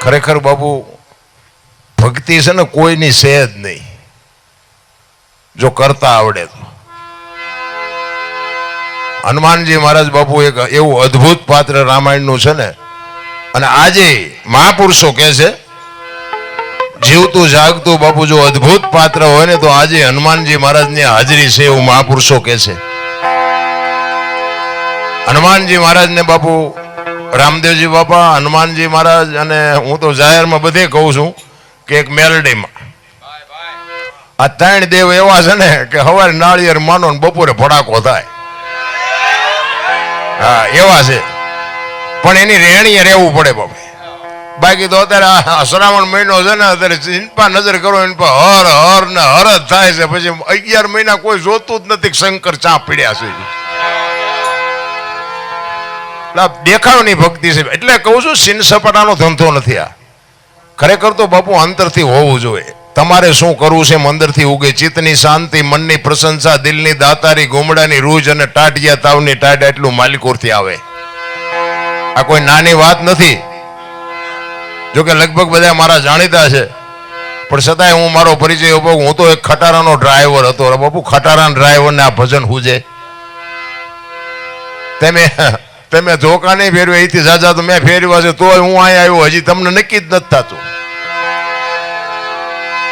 ખરેખર બાબુ ભક્તિ છે ને કોઈની છે જ નહીં. જો કરતા આવડે તો. હનુમાનજી મહારાજ બાપુ એક એવું અદ્ભુત પાત્ર રામાયણનું છે ને, અને આજે મહાપુરુષો કહે છે, જીવતું જાગતું બાપુ જો અદ્ભુત પાત્ર હોય ને તો આજે હનુમાનજી મહારાજની હાજરી છે એવું મહાપુરુષો કહે છે. હનુમાનજી મહારાજને બાપુ રામદેવજી બાપા, હનુમાનજી મહારાજ અને હું તો જાહેરમાં બધે કહું છું કે એક મેલડીમાં. આ ત્રણ દેવ એવા છે ને કે હવારે નાળિયેર માનો ને બપોરે ભડાકો થાય. હા, એવા છે. પણ એની રેણીએ રહેવું પડે બાપા. બાકી તો અત્યારે આ શ્રાવણ મહિનો છે ને, અત્યારે ચિંપા નજર કરો એની પર હર હર ને હર જ થાય છે. પછી અગિયાર મહિના કોઈ જોતું જ નથી શંકર ચા પીડ્યા છે. દેખાવની ભક્તિ છે એટલે કહું છું સિન સપાટાનો ધંધો નથી આ. ખરેખર તો બાપુ અંતરથી હોવું જોઈએ. તમારે શું કરવું છે અંદરથી ઉગે. ચિત્તની શાંતિ, મનની પ્રશંસા, દિલની દાતારી ગોમડાની રૂજ અને ટાટિયા તાવની ટાટ એટલું માલિકોરથી આવે. આ કોઈ નાની વાત નથી. જોકે લગભગ બધા મારા જાણીતા છે. પણ છતાંય હું મારો પરિચય આપું હું તો એક ખટારાનો ડ્રાઈવર હતો. બાપુ ખટારાના ડ્રાઈવરને આ ભજન હુજે. તમે તમે ધોકા નહીં ફેરવે અહીંથી સાજા તો મેં ફેરવ્યા છે તોય હું અહીંયા આવ્યો, હજી તમને નક્કી જ નથી થતું.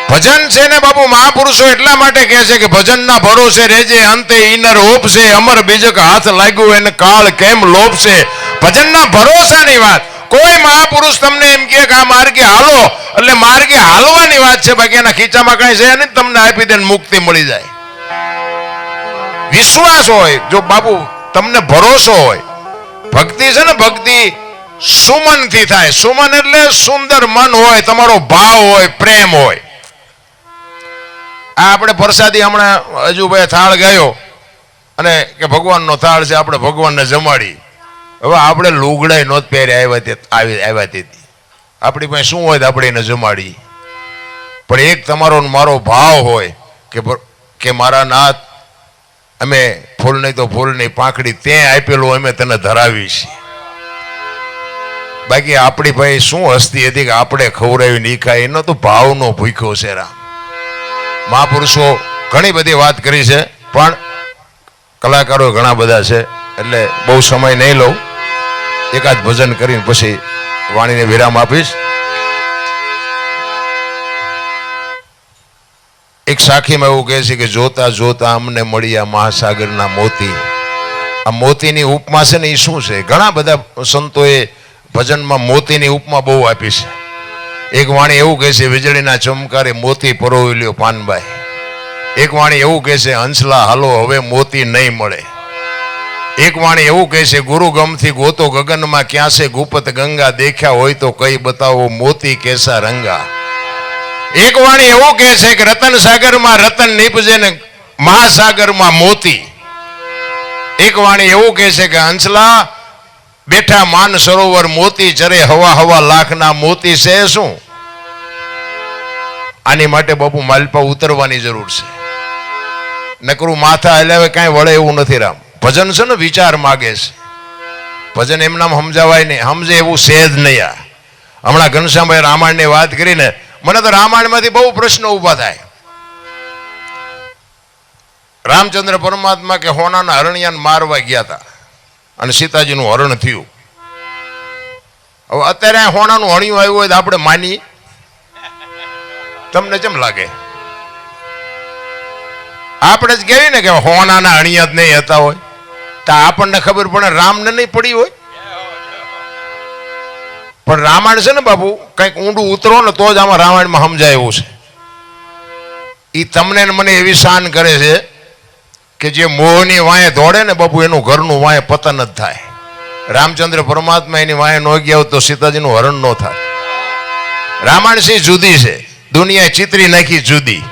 ભજન છે ને બાપુ, મહાપુરુષો એટલા માટે કહે છે કે ભજનના ભરોસે રહેજે, અંતે ઇનર ઓપશે અમર બીજક હાથ લાગ્યું એને કાળ કેમ લોપશે ભજનના ભરોસાની વાત. કોઈ મહાપુરુષ તમને એમ કે આ માર્ગે હાલો, એટલે માર્ગે હાલવાની વાત છે, બાકી એના ખીચામાં કઈ છે નહીં, તમને આપી દે મુક્તિ મળી જાય. વિશ્વાસ હોય, જો બાપુ, તમને ભરોસો હોય ભક્તિ છે ને, ભક્તિ સુમનથી થાય. સુમન એટલે સુંદર મન હોય, તમારો ભાવ હોય, પ્રેમ હોય. આ આપણે પ્રસાદી હમણાં હજુ ભાઈ થાળ ગયો અને કે ભગવાનનો થાળ છે, આપણે ભગવાનને જમાડી. હવે આપણે લુગડાઈ નોત પહેર્યા, આવ્યા તે આવી આવ્યા તેથી આપણી પાસે શું હોય તો આપણે એને જમાડી. પણ એક તમારો મારો ભાવ હોય કે કે મારા નાથ અમે ફૂલ નહીં તો ફૂલની પાંખડી તે આપેલું અમે તને ધરાવી છીએ. બાકી આપણી ભાઈ શું હસ્તી હતી કે આપણે ખવડાવી નહીં એનો તો ભાવનો ભૂખ્યો છે રામ. મહાપુરુષો ઘણી બધી વાત કરી છે, પણ કલાકારો ઘણા બધા છે, એટલે બહુ સમય નહીં લઉં. એકાદ ભજન કરીને પછી વાણીને વિરામ આપીશ. એક સાખીમાં એવું કહે છે કે જોતા જોતા અમને મળ્યા મહાસાગરના મોતી. આ મોતીની ઉપમા છે ને એ શું છે? ઘણા બધા સંતોએ ભજનમાં મોતીની ઉપમા બહુ આપી છે. એક વાણી એવું કહે છે, વીજળીના ચમકારે મોતી પરોવી લ્યો પાનભાઈ એક વાણી એવું કહે છે, હંસલા હાલો, હવે મોતી નહીં મળે. એક વાણી એવું કહે છે, ગુરુ ગમથી ગોતો ગગનમાં, ક્યાં છે ગુપત ગંગા, દેખ્યા હોય તો કઈ બતાવો મોતી કેસા રંગા. એક વાણી એવું કહે છે કે રતન સાગરમાં રતન નીપજે ને મહાસાગરમાં મોતી. એક વાણી એવું કહે છે કે હંસલા બેઠા માન સરોવર મોતી ચરે હવા હવા લાખના મોતી છે શું? આની માટે બાપુ માલપા ઉતરવાની જરૂર છે. નકરું માથા હલાવે કાંઈ વળે એવું નથી રામ. ભજન છે ને વિચાર માગે છે. ભજન એમનામ સમજાવાય નહીં. સમજે એવું સેજ નહીં આ. હમણાં ઘનશ્યામભાઈ રામાયણની વાત કરીને મને તો રામાયણમાંથી બહુ પ્રશ્નો ઊભા થાય. રામચંદ્ર પરમાત્મા કે હોનાના હરણિયાને મારવા ગયા હતા. અને સીતાજીનું હરણ થયું. હવે અત્યારે હોનાનું હણિયું આવ્યું હોય તો આપણે માની તમને કેમ લાગે? આપણે જ કહેવી ને કે હોનાના હણિયા જ નહીં હતા હોય. તો આપણને ખબર પડે રામને નહીં પડી હોય. પણ રામાયણ છે ને બાપુ, કંઈક ઊંડું ઉતરો ને તો જ આમાં રામાયણમાં સમજાય એવું છે. એ તમને મને એવી શાન કરે છે કે જે મોહની વાંહે દોડે ને બાપુ, એનું ઘરનું વાંહે પતન જ થાય. રામચંદ્ર પરમાત્મા એની વાંહે ન ગયા તો સીતાજીનું હરણ ન થાય રામાયણ સિંહ જુદી છે? દુનિયાએ ચિત્રી નાખી જુદી.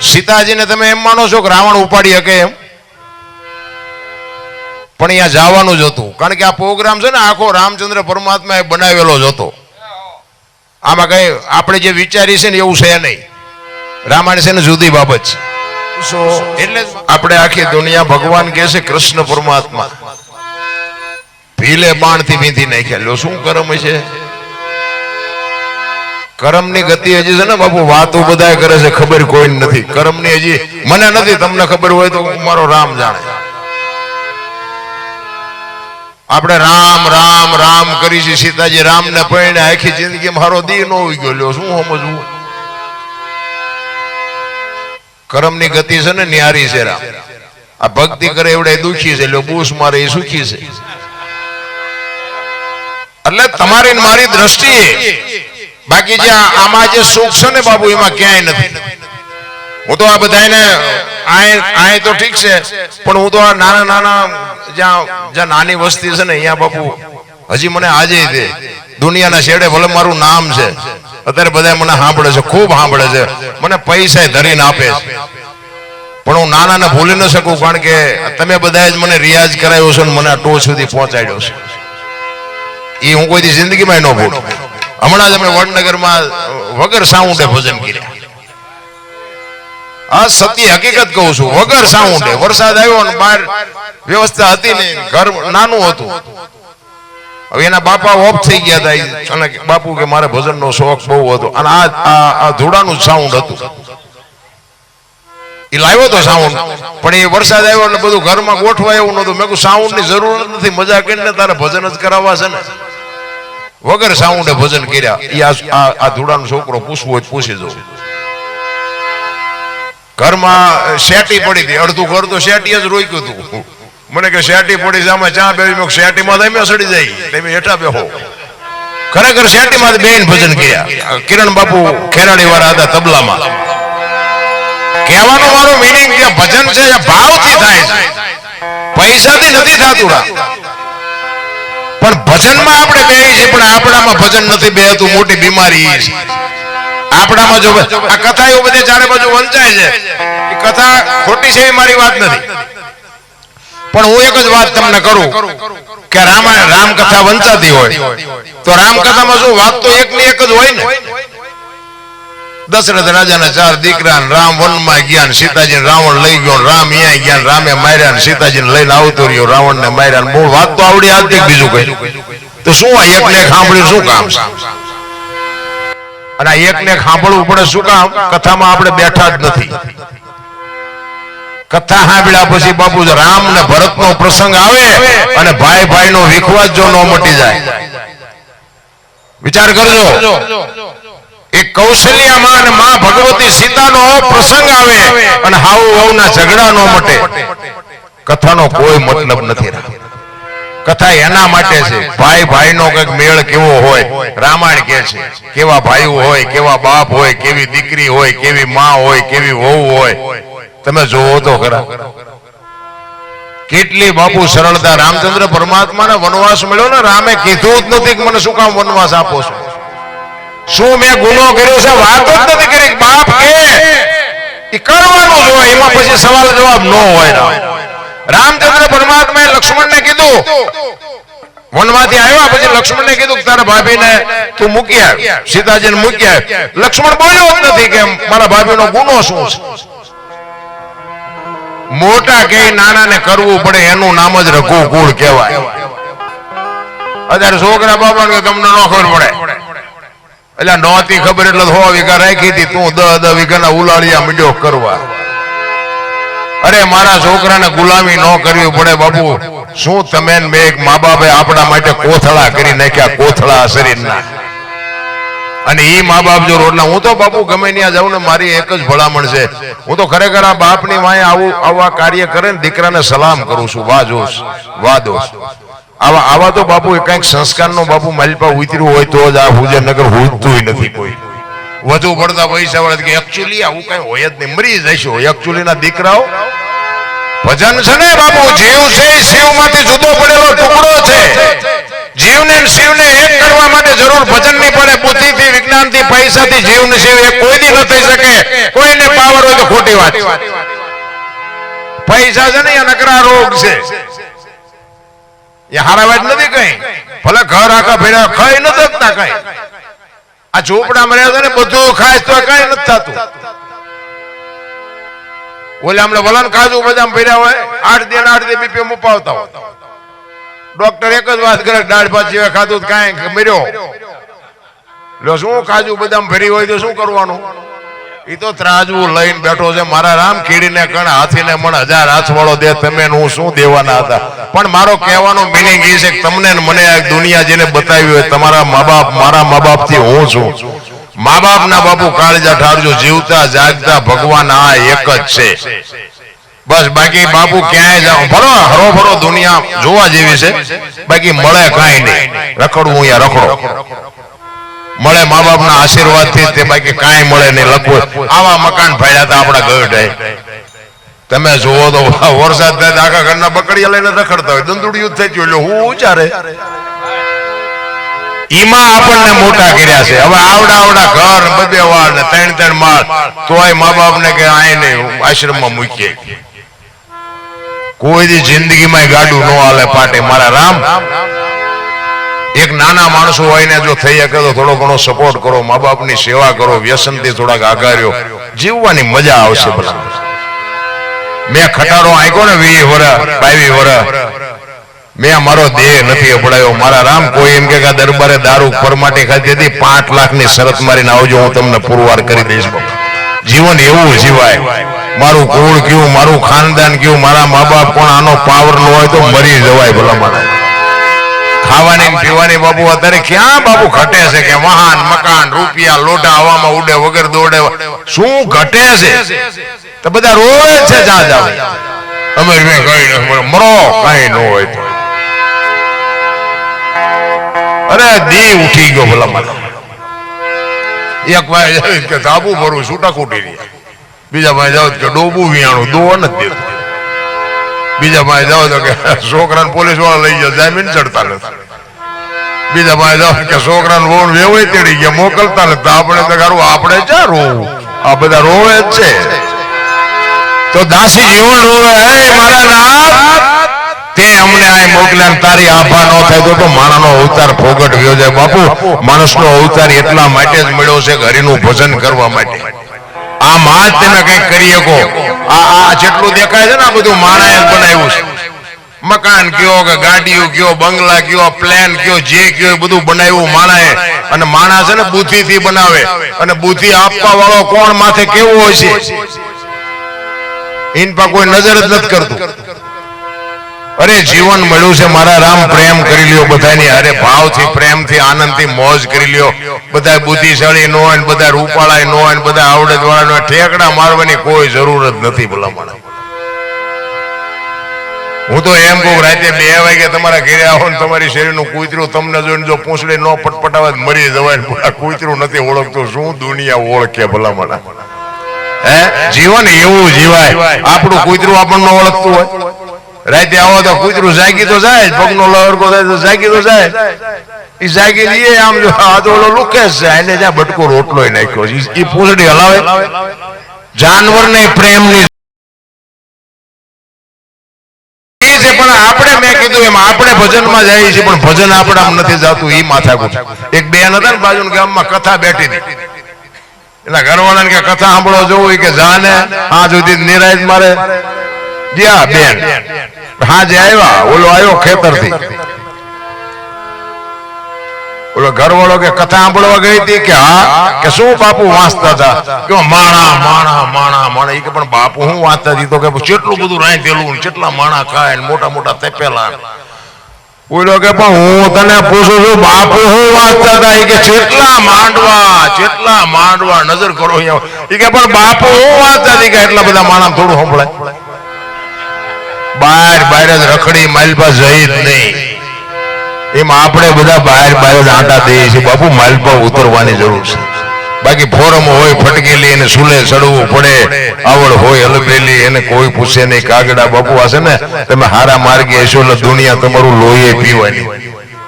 સીતાજીને તમે એમ માનો છો કે રાવણ ઉપાડી શકે એમ? પણ અહીંયા જવાનું જ હતું. કારણ કે આ પ્રોગ્રામ છે ને આખો રામચંદ્ર પરમાત્માએ બનાવેલો જ હતો. આમાં કઈ આપણે જે વિચારી છે ને એવું છે નહીં. રામાયણ છે ને જુદી બાબત છે. એટલે આપણે આખી દુનિયા ભગવાન કહે છે કૃષ્ણ પરમાત્મા. ભીલે બાણથી વીંધી નાખ્યા. શું કરમ છે? કરમની ગતિ હજી છે ને બાપુ વાતો બધા કરે છે ખબર કોઈ નથી. કરમની હજી મને નથી તમને ખબર હોય તો મારો રામ જાણે. આપણે રામ રામ રામ કરી છે સીતાજી રામ ને પૈણે આખી જિંદગી મારો દી નો ગયો. શું સમજવું? કરમની ગતિ છે ને ન્યારી છે રામ. આ ભક્તિ કરે એવડે દુખી છે. લ્યો, બૂસ મારે એ સુખી છે. એટલે તમારી મારી દ્રષ્ટિએ બાકી જે આમાં જે સુખ છે ને બાબુ એમાં ક્યાંય નથી. હું તો આ બધાને આ તો ઠીક છે, પણ હું તો આ નાના નાના જ્યાં જ્યાં નાની વસ્તી છે ને અહીંયા બાપુ, હજી મને આજે દે દુનિયાના છેડે ભલે મારું નામ છે. અત્યારે બધા મને સાંભળે છે, ખૂબ સાંભળે છે. મને પૈસા ધરીને આપે છે. પણ હું નાનાને ભૂલી ન શકું, કારણ કે તમે બધાએ જ મને રિયાઝ કરાવ્યો છે ને મને ટોચ સુધી પહોંચાડ્યો છે. એ હું કોઈ દી જિંદગીમાં ન ભૂલું. હમણાં જ અમે વડનગરમાં વગર સાઉન્ડે ભોજન કર્યા. આ સત્ય હકીકત કહું છું. વગર સાઉન્ડે. વરસાદ આવ્યો ને બહાર વ્યવસ્થા હતી ને ઘર નાનું હતું. હવે એના બાપા ઓફ થઈ ગયા હતા અને બાપુ કે મારે ભજનનો શોખ બહુ હતો. અને આ આ ધૂળાનું સાઉન્ડ હતું. એ લાવ્યો તો સાઉન્ડ પણ એ વરસાદ આવ્યો એટલે બધું ઘરમાં ગોઠવા એવું નતું મેં સાઉન્ડની જરૂર નથી. મજા કરીને તારે ભજન જ કરાવવા છે ને. વગર સાઉન્ડે ભજન કર્યા. એ આ ધૂળાનો છોકરો પૂછવો જ પૂછી દો ઘરમાં શેટી પડી હતી. અડધું ઘર તો શેટી જ રોક્યું હતું. મને કે શેટી પડી છે, આમાં ચા બેવી શેટીમાં તમે સડી જાય. તમે હેઠા બેહો. ખરેખર શેટીમાં બેન ભજન કર્યા. કિરણ બાપુ ખેરાડી વાળા હતા તબલામાં. કહેવાનો મારો મિનિંગ જે ભજન છે, એ ભાવથી થાય છે. પૈસાથી નથી થતું પણ ભજનમાં આપણે બે છે પણ આપણામાં ભજન નથી બે મોટી બીમારી છે. આપણામાં જો આ કથા એવું બધે ચારે બાજુ વંચાય છે. એ કથા ખોટી છે એ મારી વાત નથી. પણ હું એક જ વાત તમને કરું કે રામાયણ રામકથા વંચાતી હોય તો રામકથામાં શું વાત તો એક ને એક જ હોય ને? દશરથ રાજાના ચાર દીકરા રામ વનમાં ગયા સીતાજી રાવણ લઈ ગયો રામ અહીંયા ગયા રામે માર્યા ને સીતાજી લઈને આવતો રહ્યો રાવણ ને માર્યા મૂળ વાત તો આવડી આવતી બીજું કઈ. તો શું એક ને સાંભળ્યું શું કામ અને એકને એક સાંભળવું પડે શું કામ? કથામાં આપણે બેઠા જ નથી. કથા સાંભળ્યા પછી બાપુ રામ ને ભરત નો પ્રસંગ આવે અને ભાઈ ભાઈ નો વિખવાદ જો ન મટી જાય. વિચાર કરજો. એ કૌશલ્યામાં અને માં ભગવતી સીતાનો પ્રસંગ આવે અને હાવ ના ઝઘડા નો મટે. કથાનો કોઈ મતલબ નથી કથા એના માટે છે. ભાઈ ભાઈનો કંઈક મેળ કેવો હોય? રામાયણ કે છે. કેવા ભાઈઓ હોય કેવા બાપ હોય કેવી દીકરી હોય કેવી માં હોય કેવી વહુ હોય? તમે જોવો તો ખરા. કેટલી બાપુ સરળતા રામચંદ્ર પરમાત્માને વનવાસ મળ્યો ને રામે કીધું જ નથી કે મને શું કામ વનવાસ આપો છો? શું મેં ગુનો કર્યો છે? વાત જ નથી કરી. બાપ કે. કરવાનું જ હોય એમાં પછી સવાલ જવાબ ન હોય રામ. રામચંદ્ર પરમાત્માએ લક્ષ્મણને કીધું વનમાંથી આવ્યા પછી લક્ષ્મણને કીધું તારા ભાભીને તું મૂકી આવ, સીતાજીને મૂકી આવ. લક્ષ્મણ બોલ્યો જ નથી કે મારા ભાભીનો ગુનો શું છે? મોટા કે નાનાને કરવું પડે એનું નામ જ રઘુકુળ કહેવાય. અત્યારે છોકરા બાબાને તમને ન ખબર પડે. એટલે નહોતી ખબર એટલે હો વીઘા રાખી હતી, તું દ દહ વીઘાના ઉલાળિયા મીડ્યો કરવા. અરે, મારા છોકરાને ગુલામી ન કરવી પડે બાપુ. શું તમે એક મા બાપે આપણા માટે કોથળા કરી નાખ્યા, કોથળા શરીરના? અને એ મા બાપ જો રોડના, હું તો બાપુ ગમે ત્યાં જાઉં ને મારી એક જ ભલામણ છે. હું તો ખરેખર આ બાપની વાય આવું, આવા કાર્ય કરે ને દીકરાને સલામ કરું છું. વાહ જોશ, વાહ દોશ આવા આવા તો બાપુ કંઈક સંસ્કારનો બાપુ માલપા ઉતર્યું હોય તો જ આ હુજનગર હુજતું નથી કોઈ. વધુ પડતા પૈસા વાળા કે એકચ્યુઅલી આવું કઈ હોય જ નહીં. મરી જશો એકચ્યુઅલી ના દીકરાઓ, ભજન છે ને બાપુ, જીવ છે શિવમાંથી જુદો પડેલો ટુકડો છે. જીવને શિવને એક કરવા માટે જરૂર ભજનની પડે. બુદ્ધિથી, વિજ્ઞાનથી, પૈસાથી જીવ ને શિવ એક કોઈ ન થઈ શકે. કોઈને પાવર હોય તો ખોટી વાત પૈસા છે ને એ નકરા રોગ છે. એ હારા વાત નથી કઈ? ભલે ઘર આખા ભેડા ખાઈ ન શકતા કઈ. આ ઝોપડા રહે છે ને બધું ખાય તો કઈ નથી થતું. ઓલે હમણાં વલણ કાજુ બદામ ભર્યા હોય આઠ દિન આઠ દિન બીપી મુપાવતા હોય. ડોક્ટર એક જ વાત કરે દાળ ભાત જેવા ખાધું તો કાંઈ મર્યો લો શું કાજુ બદામ ભરી હોય તો શું કરવાનું? ઈ તો ત્રાજવું લઈને બેઠો છે. મારા રામ કીડીને કણ હાથીને મણ હજાર હાથ વાળો દે, તમે હું શું દેવાના હતા? પણ મારો કહેવાનો મિનિંગ એ છે કે તમને મને આ દુનિયા જેને બતાવી હોય, તમારા મા બાપ મારા મા બાપથી હું છું. મા બાપ ના બાપુ કાળજા ઠારજો, જીવતા જાગતા ભગવાન આ એક જ છે. બસ બાકી બાપુ ક્યાંય જાઓ ફરો હરો ફરો દુનિયા જોવા જેવી છે. બાકી મળે કાંઈ નહીં. રખડવું અહીંયા રખડો. મળે મા બાપના આશીર્વાદથી તે બાકી કાંઈ મળે નહીં, લખવું આવા મકાન ફાડ્યા હતા આપણા ગઢ તમે જુઓ તો વરસાદ થાય આખા ઘરના બકડીયા લઈને રખડતા હોય. દંદુડિયું થઈ ગયું. એટલે હું ઉચારે ઈમાં આપણને મોટા કર્યા છે. હવે આવડા આવડા ઘર બબે વાળ ને ત્રણ ત્રણ માળ. તોય મા બાપ ને કે આય નહીં આશ્રમમાં મૂકીએ. કોઈ જિંદગીમાં ગાડું ન હાલે પાટે. મારા રામ એક નાના માણસો હોય જો થઈ શકે તો થોડો ઘણો સપોર્ટ કરો મા બાપની સેવા કરો, વ્યસનથી થોડાક આગાર્યો જીવવાની મજા આવશે મેં ખટારો આંક્યો ને વી વરસ બાવીસ વરસ મેં મારો દેહ નથી અપડાયો મારા રામ કોઈ એમ કે દરબારે દારૂ પરમાટી ખાધી હતી પાંચ લાખની શરત મારીને આવજો, હું તમને પુરવાર કરી દઈશ જીવન એવું જીવાય. મારું કુળ કયું, મારું ખાનદાન કયું, મારા મા બાપ કોણ, આનો પાવર ન હોય તો મરી જવાય ભલા મારા ખાવાની પીવાની બાબુ અત્યારે ક્યાં બાબુ ઘટે છે કે વાહન, મકાન, રૂપિયા લોટા હવામાં ઉડે, વગર દોડે. શું ઘટે છે? તો બધા રોવે છે, જા જાવ અમે કઈ મરો, કઈ ન હોય તો. અરે દી ઉઠી ગયો ભલા મારા. એક ભાઈ કે સાબુ ભરું છૂટા કૂટી રહ્યા. બીજા ભાઈ જાવ કે ડોબું વિયાણું દો નથી દેતું. બીજા ભાઈ જાઓ તો કે છોકરાને પોલીસવાળા લઈ જાય જામીન ચડતા નથી. બીજા ભાઈ જાઓ કે છોકરાને વોન વેવાય તેડી ગયા, મોકલતા નથી. આપણે તો ગારું આપણે ચા રોવું? આ બધા રોવે જ છે. તો દાસી જીવન રોવે. હે મારા નાથ, તે અમને આ મોકલ્યા તારી આભા ન થાય તો માણાનો અવતાર ફોગટ ગયો છે બાપુ, માણસનો અવતાર એટલા માટે જ મળ્યો છે હરિનું ભજન કરવા માટે. આ માં જ તમે કંઈક કરી શકો. આ આ જેટલું દેખાય છે ને આ બધું માણા જ બનાવ્યું છે. મકાન કયો કે ગાડીઓ કયો, બંગલા કયો, પ્લેન કયો, જે કયો બધું બનાવ્યું માણાએ. અને માણા છે ને બુદ્ધિ થી બનાવે. અને બુદ્ધિ આપવા વાળો કોણ માથે કેવો હોય છે? ઇન પર કોઈ નજર જ નથી કરતું. અરે જીવન મળ્યું છે મારા રામ પ્રેમ કરી લ્યો બધાની. અરે ભાવથી પ્રેમથી આનંદથી મોજ કરી લ્યો. બધા બુદ્ધિશાળી નો હોય બધા રૂપાળા નો હોય બધા આવડત વાળા નો ઠેકડા મારવાની કોઈ જરૂર જ નથી ભલામણ. હું તો એમ કહું રાતે બે વાગે તમારા ઘરે આવો ને તમારી શરીરનું કૂતરું તમને જોઈને જો પૂંછડી ન પટપટાવે મરી જવાય કૂતરું નથી ઓળખતું. શું દુનિયા ઓળખે ભલામણ? હે? જીવન એવું જીવાય. આપણું કૂતરું આપણને ઓળખતું હોય. રાતે આવો તો કૂતરું જાગી તો જાય પગનો લહરકો થાય તો જાગી તો જાય. એ જાગી લઈએ આમ જો આ તો ઓલો લુકેશ છે એને જ્યાં બટકો રોટલો નાખ્યો છે એ પૂંછડી હલાવે. જાનવરને પ્રેમની પણ આપણે મેં કીધું એમ આપણે ભજનમાં જઈએ છીએ પણ ભજન આપણે આમ નથી જાતું એ માથાકૂટ એક બેન હતા ને બાજુ ગામમાં કથા બેઠી હતી. એના ઘરવાળાને કે કથા સાંભળો જોવું કે જાને આ સુધી નિરાજ મારે. જ્યાં બેન. હાજે આવ્યા. ઓલો આવ્યો ખેતરથી. ઓલો ઘરવાળો કે કથા સાંભળવા ગઈ હતી કે હા, કે શું બાપુ વાંચતા હતા? કે માણા માણા માણા માણા. એ કે પણ બાપુ હું વાંચતા હતી? તો કે કેટલું બધું રાંધેલું કેટલા માણા ખાય મોટા મોટા તપેલા ઓલો કે પણ હું તને પૂછું છું, બાપુ હું વાંચતા હતા? કે કેટલા માંડવા કેટલા માંડવા નજર કરો ઈ કે પણ બાપુ હું વાંચતા હતી? કે એટલા બધા માણા થોડું સંભળાય બહાર બહાર જ રખડી માલપા જઈ જ નહીં. એમ આપણે બધા બહાર બહાર જ આંટા દઈએ છીએ. બાપુ માલપા ઉતરવાની જરૂર છે. બાકી ફોરમ હોય ફટકેલી એને સુલે ચડવું પડે. આવડ હોય હલબેલી એને કોઈ પૂછે નહીં. કાગડા, બાપુ હશે ને, તમે હારા માર્ગે હશો એટલે દુનિયા તમારું લોહી પીવાની.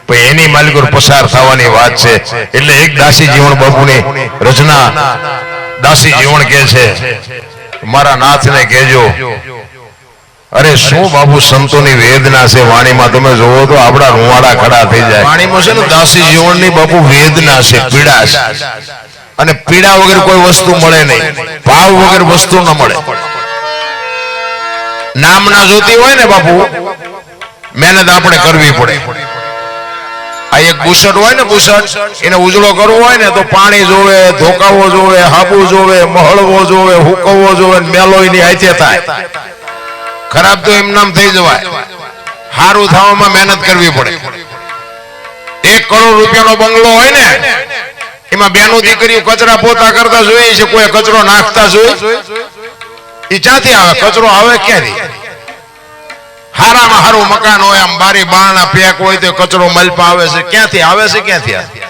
પણ એની માલિકોર પસાર થવાની વાત છે. એટલે એક દાસી જીવન બાપુની રચના દાસી જીવન કે છે. મારા નાથને કહેજો અરે શું બાબુ સંતોની વેદના છે? વાણીમાં તમે જોવો તો આપણા રૂવાડા ખડા થઈ જાય. વાણીમાં છે ને દાસી જીવનની બાપુ વેદના છે પીડા છે. અને પીડા વગર કોઈ વસ્તુ મળે નહીં. ભાવ વગર વસ્તુ ન મળે. નામ ના જોતી હોય ને બાપુ મહેનત આપણે કરવી પડે. આ એક બુસટ હોય ને બુસટ એને ઉજળો કરવો હોય ને તો પાણી જોવે ધોકાવો જોવે હાબુ જોવે મહળવો જોવે હુકવવો જોવે મેલોય મેલો એની હાથે થાય. ખરાબ તો એમ નામ થઈ જવાય. સારું થવામાં મહેનત કરવી પડે. એક કરોડ રૂપિયાનો બંગલો હોય ને, એમાં બેનો દીકરીઓ કચરા પોતા કરતા જોઈએ છે, કોઈ કચરો નાખતા જોઈએ એ ક્યાંથી આવે? કચરો આવે ક્યાંથી? હારામાં હારું મકાન હોય, આમ બારી બારણા પેક હોય તો કચરો મલપા આવે છે. ક્યાંથી? આવે છે ક્યાંથી? આવે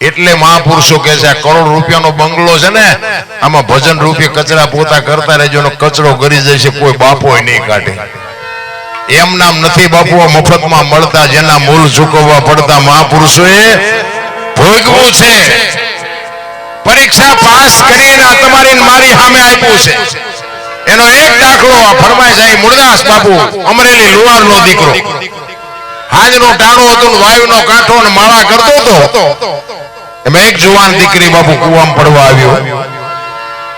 એટલે મહાપુરુષો કે છે કરોડ રૂપિયાનો બંગલો છે ને, આમાં ભજન રૂપી કચરા પોતા કરતા રહેજો ને કચરો કરી જશે કોઈ બાપો નહીં કાઢે. એમ નામ નથી બાપુ મફતમાં મળતા જેના મૂલ ચૂકવવા પડતા મહાપુરુષોએ ભોગવું છે. પરીક્ષા પાસ કરીને તમારી મારી સામે આપ્યું છે. એનો એક દાખલો આ ફરમાય જાય મુરદાસ બાપુ, અમરેલી લુહાર નો દીકરો. હાજનો ટાણો હતો ને વાયુનો કાંઠો ને માળા કરતો હતો. એમાં એક જુવાન દીકરી બાપુ કુવામાં પડવા આવ્યો.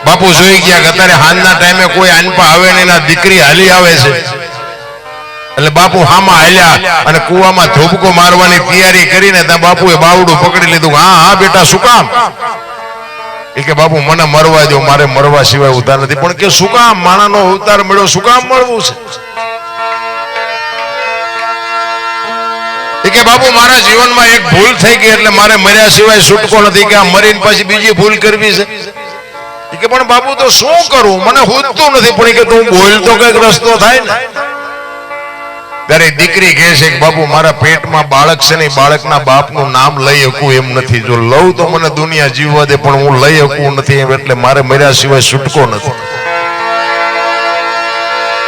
બાપુ જોઈ ગયા કે અત્યારે હાલના ટાઈમે કોઈ આનપા આવે ને એના દીકરી હાલી આવે છે. એટલે બાપુ હામાં હાલ્યા અને કુવામાં ધોબકો મારવાની તૈયારી કરીને ત્યાં બાપુએ બાવડું પકડી લીધું હા હા, બેટા, શું કામ? એ કે, બાપુ, મને મરવા દો મારે મરવા સિવાય ઉતાર નથી. પણ કે, શું કામ? માણાનો અવતાર મળ્યો, શું કામ મળવું છે? કે બાપુ, મારા જીવનમાં એક ભૂલ થઈ ગઈ એટલે મારે મર્યા સિવાય છૂટકો નથી, કે આ મરીને પછી બીજી ભૂલ કરવી છે? કે, પણ બાપુ, તો શું કરું? મને હુજતું નથી, પણ કે, તું બોલ કંઈક રસ્તો થાય ને. ત્યારે દીકરી કહે છે કે, બાપુ, મારા પેટમાં બાળક છે ને બાળકના બાપનું નામ લઈ શકું એમ નથી. જો લઉં તો મને દુનિયા જીવવા દે, પણ હું લઈ શકું નથી એમ, એટલે મારે મર્યા સિવાય છૂટકો નથી.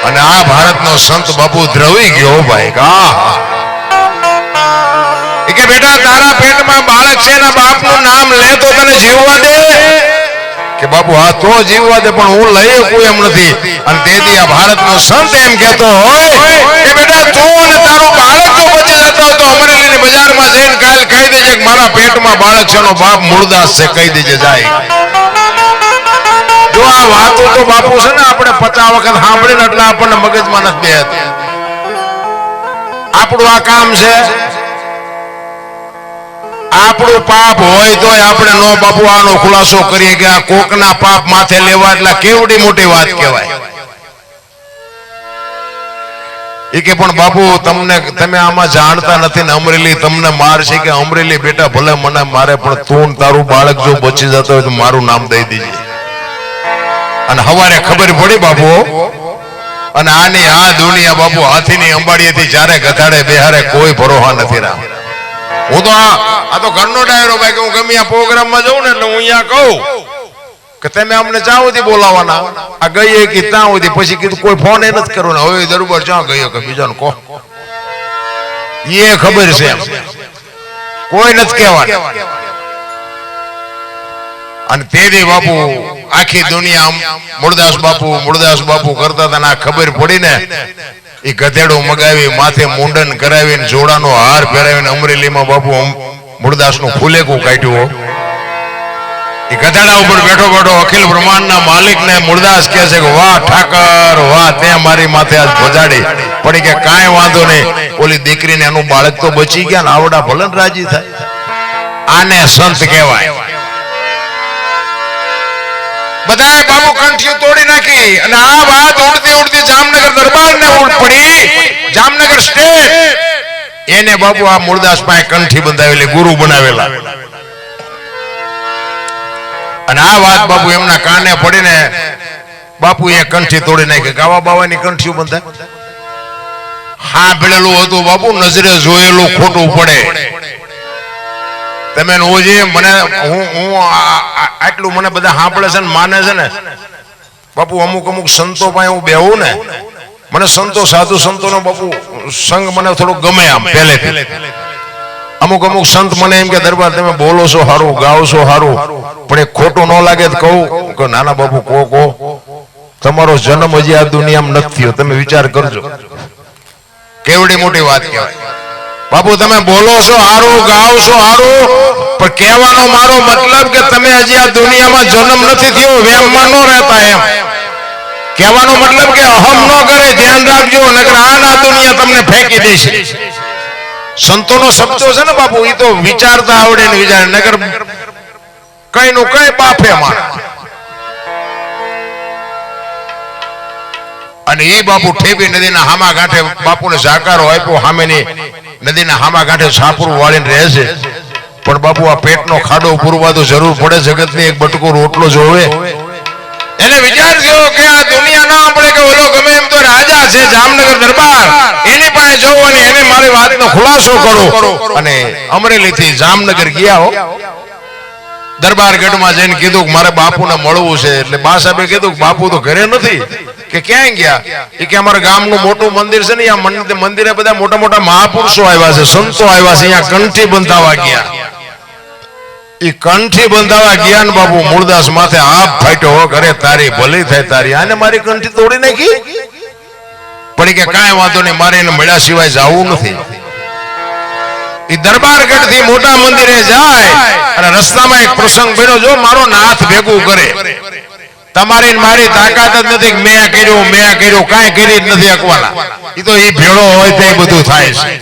અને આ ભારતનો સંત બાપુ દ્રવી ગયો, ભાઈ, કે બેટા, તારા પેટમાં બાળક છે એના બાપનું નામ લે તો તને જીવવા દે. કે બાપુ આ તો જીવવા દે, પણ હું લઈ શકું એમ નથી. અને તેથી આ ભારતનો સંત એમ કહેતો હોય કે બેટા, તું અને તારું બાળક જો બચી જતો તો અમરેલીની બજારમાં જઈને કાલ કહી દેજે કે મારા પેટમાં બાળક છે એનો બાપ મૂળદાસ છે, કહી દેજે જાય. જો આ વાતો તો બાપુ છે ને આપણે પચાસ વખત સાંભળીને એટલે આપણને મગજમાં નથી બેહતી. આપણું આ કામ છે આપણું પાપ હોય તોય આપણે નો બાપુ આનો ખુલાસો કરીએ કે આ કોકના પાપ માથે લેવા એટલે કેવડી મોટી વાત કહેવાય. એ કે પણ બાપુ, તમને, તમે આમાં જાણતા નથી ને અમરેલી તમને મારશે કે અમરેલી બેટા ભલે મને મારે, પણ તું તારું બાળક જો બચી જતો હોય તો મારું નામ દઈ દીજે. અને હવારે ખબર પડી બાપુ, અને આની આ દુનિયા બાપુ હાથીની અંબાડીએથી જ્યારે ગધાડે બેહારે કોઈ ભરોહા નથી રામ. હું તો આ તો ઘરનો ડાયરો ભાઈ કે હું ગમે આ પ્રોગ્રામમાં જઉં ને એટલે હું અહીંયા કહું કે તમે અમને ચા સુધી બોલાવાના આ ગઈએ કે ત્યાં સુધી, પછી કીધું કોઈ ફોન એ નથી કરવાનો હવે દરબાર ચા ગયો કે બીજાને કહો એ ખબર છે. કોઈ નથી કહેવાનું અને તેથી બાપુ, આખી દુનિયા મુરદાસ બાપુ મુરદાસ બાપુ કરતા હતા ને આ ખબર પડી ને એ ગધેડો મગાવી, માથે મુંડન કરાવીને, જોડાનો હાર પહેરાવીને અમરેલીમાં બાપુ મુરદાસનું ફૂલેકું કાઢ્યું. એ ગધેડા ઉપર બેઠો બેઠો અખિલ બ્રહ્માંડના માલિકને મુરદાસ કહે છે કે, વાહ, ઠાકર, વાહ, તે મારી માથે આજ ભજાડી. પડી કે, કાંઈ વાંધો નહીં. ઓલી દીકરીને એનું બાળક તો બચી ગયા ને આવડા ભલન રાજી થાય. આને સંત કહેવાય. બધાએ બાબુ કંઠીઓ તોડી નાખી અને આ વાત ઉડતી ઉડતી જામનગર દરબાર ને પડી. જામનગર સ્ટેટ એને બાબુ આ મૂળદાસ પાસે કંઠી બંધાવેલી, ગુરુ બનાવેલા. અને આ વાત બાપુ એમના કાને પડીને બાપુ એ કંઠી તોડી નાખી. ગાવા બાવાની કંઠીઓ બંધાય? હા, ભેળેલું હતું બાપુ, નજરે જોયેલું ખોટું પડે. તમે ઓજી મને હું હું આટલું મને બધા સાંભળે છે ને, માને છે ને. બાપુ, અમુક અમુક સંતો પાસે હું બેહું ને, મને સંતો, સાધુ સંતોનો બાપુ સંગ મને થોડો ગમે આમ, પહેલેથી. અમુક અમુક સંત મને એમ કે, દરબાર, તમે બોલો છો સારું ગાઓ છો સારું પણ એ ખોટું ન લાગે તો કહું. કે નાના બાપુ કો કો તમારો જન્મ હજી આ દુનિયામાં નથી થયો, તમે વિચાર કરજો. કેવડી મોટી વાત કહેવાય. બાપુ, તમે બોલો છો, હારું ગાઓ છો, હારું, પણ કહેવાનો મારો મતલબ કે તમે હજી આ દુનિયામાં જન્મ નથી થયો વેમમાં ન રહેતા એમ. કહેવાનો મતલબ કે અહમ ન કરે, ધ્યાન રાખજો, નકર આ ના દુનિયા તમને ફેંકી દેશે સંતોનો શબ્દો છે ને બાપુ એ તો વિચારતા આવડે ને વિચાર નગર કઈ નું કઈ બાફે મારે. અને એ બાપુ ઠેબી નદીના હામા કાંઠે બાપુને સાકારો આપ્યો સામેની નદીના હામા કાંઠે સાપરું વાળીને રહે પણ બાપુ આ પેટનો ખાડો પૂરવા તો જરૂર પડે, જગતને એક બટકો રોટલો જોવે એને વિચાર થયો કે આ દુનિયા ના આપણે કે ઓલો ગમે એમ તો રાજા છે, જામનગર દરબાર. એની પાસે જવું અને એને મારી વાતનો ખુલાસો કરો. અને અમરેલી થી જામનગર ગયા હો. દરબાર ગઢમાં જઈને કીધું કે મારે બાપુને મળવું છે. એટલે બા સાહેબે કીધું કે બાપુ તો ઘરે નથી. કે ક્યાં ગયા? કે અમારા ગામનું મોટું મંદિર છે ને આ મંદિરે બધા મોટા મોટા મહાપુરુષો આવ્યા છે, સંતો આવ્યા છે, અહીંયા કંઠી બંધાવા ગયા. એ કંઠી બંધાવા ગયા ને બાબુ મૂળદાસ માથે આપ ફાટ્યો ઘરે તારી ભલી થાય તારી. આને મારી કંઠી તોડી નાખી? પણ કે કાંઈ વાંધો નહીં, મારે એને મળ્યા સિવાય જવું નથી. એ દરબારગઢથી મોટા મંદિરે જાય અને રસ્તામાં એક પ્રસંગ બન્યો, જો મારો નાથ ભેગું કરે. તમારી મારી તાકાત જ નથી મેં કર્યું મેં કર્યું, કાંઈ કરી જ નથી અકવાના એ તો એ ભેળો હોય તો એ બધું થાય છે.